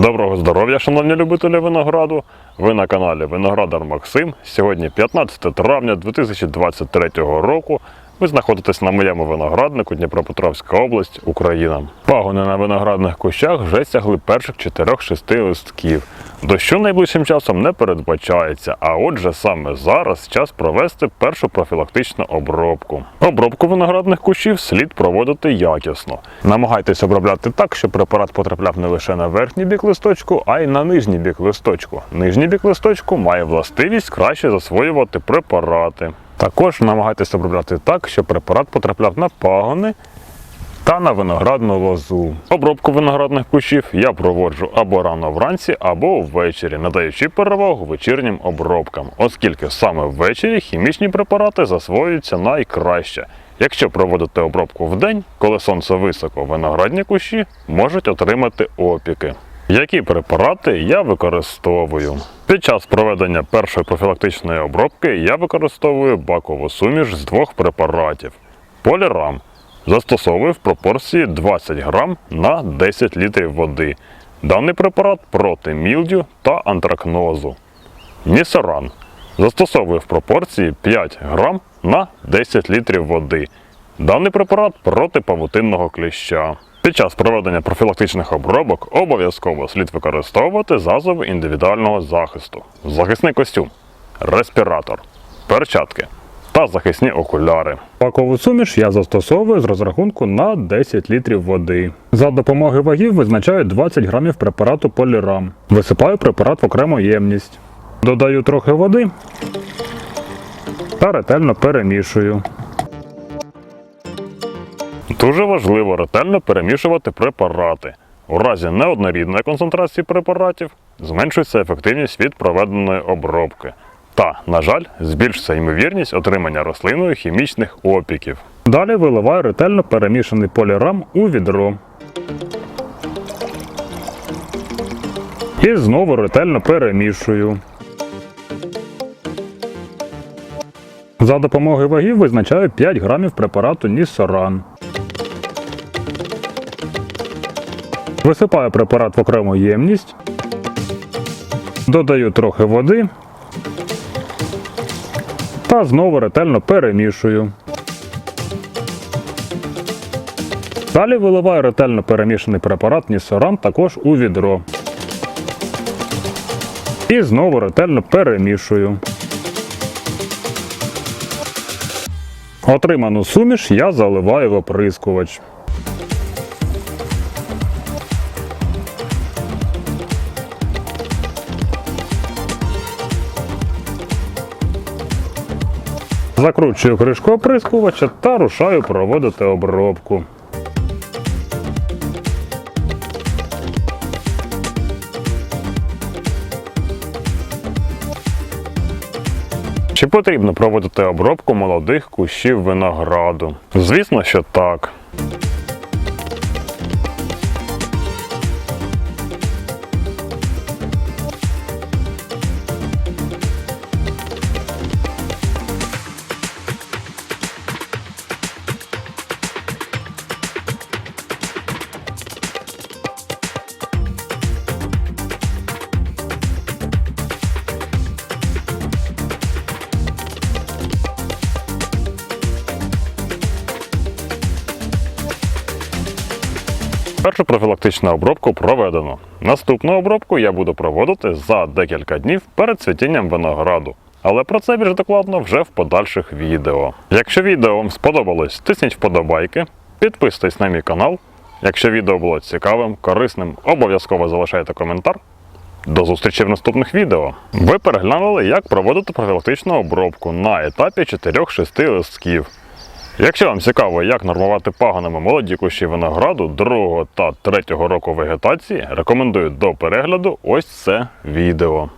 Доброго здоров'я, шановні любителі винограду. Ви на каналі Виноградар Максим. Сьогодні 15 травня 2023 року. Ви знаходитесь на моєму винограднику Дніпропетровська область, Україна. Пагони на виноградних кущах вже сягли перших 4-6 листків. Дощу найближчим часом не передбачається, а отже, саме зараз час провести першу профілактичну обробку. Обробку виноградних кущів слід проводити якісно. Намагайтесь обробляти так, щоб препарат потрапляв не лише на верхній бік листочку, а й на нижній бік листочку. Нижній бік листочку має властивість краще засвоювати препарати. Також намагайтесь обробляти так, щоб препарат потрапляв на пагони та на виноградну лозу. Обробку виноградних кущів я проводжу або рано вранці, або ввечері, надаючи перевагу вечірнім обробкам, оскільки саме ввечері хімічні препарати засвоюються найкраще. Якщо проводити обробку вдень, коли сонце високо, виноградні кущі можуть отримати опіки. Які препарати я використовую? Під час проведення першої профілактичної обробки я використовую бакову суміш з двох препаратів. Полірам застосовую в пропорції 20 грам на 10 літрів води. Даний препарат проти мілдю та антракнозу. Нісеран застосовую в пропорції 5 грам на 10 літрів води. Даний препарат проти павутинного кліща. Під час проведення профілактичних обробок обов'язково слід використовувати засоби індивідуального захисту, захисний костюм, респіратор, перчатки та захисні окуляри. Пакову суміш я застосовую з розрахунку на 10 літрів води. За допомогою вагів визначаю 20 грамів препарату полірам. Висипаю препарат в окрему ємність. Додаю трохи води та ретельно перемішую. Дуже важливо ретельно перемішувати препарати. У разі неоднорідної концентрації препаратів зменшується ефективність від проведеної обробки. Та, на жаль, збільшиться ймовірність отримання рослиною хімічних опіків. Далі виливаю ретельно перемішаний полірам у відро. І знову ретельно перемішую. За допомогою вагів визначаю 5 грамів препарату Нісоран. Висипаю препарат в окрему ємність. Додаю трохи води. Та знову ретельно перемішую. Далі виливаю ретельно перемішаний препарат Нісоран також у відро. І знову ретельно перемішую. Отриману суміш я заливаю в оприскувач. Закручую кришку оприскувача та рушаю проводити обробку. Чи потрібно проводити обробку молодих кущів винограду? Звісно, що так. Першу профілактичну обробку проведено. Наступну обробку я буду проводити за декілька днів перед цвітінням винограду. Але про це більш докладно вже в подальших відео. Якщо відео вам сподобалось, тисніть вподобайки, підписуйтесь на мій канал. Якщо відео було цікавим, корисним, обов'язково залишайте коментар. До зустрічі в наступних відео. Ви переглянули, як проводити профілактичну обробку на етапі 4-6 листків. Якщо вам цікаво, як нормувати паганами молоді кущі винограду другого та третього року вегетації, рекомендую до перегляду ось це відео.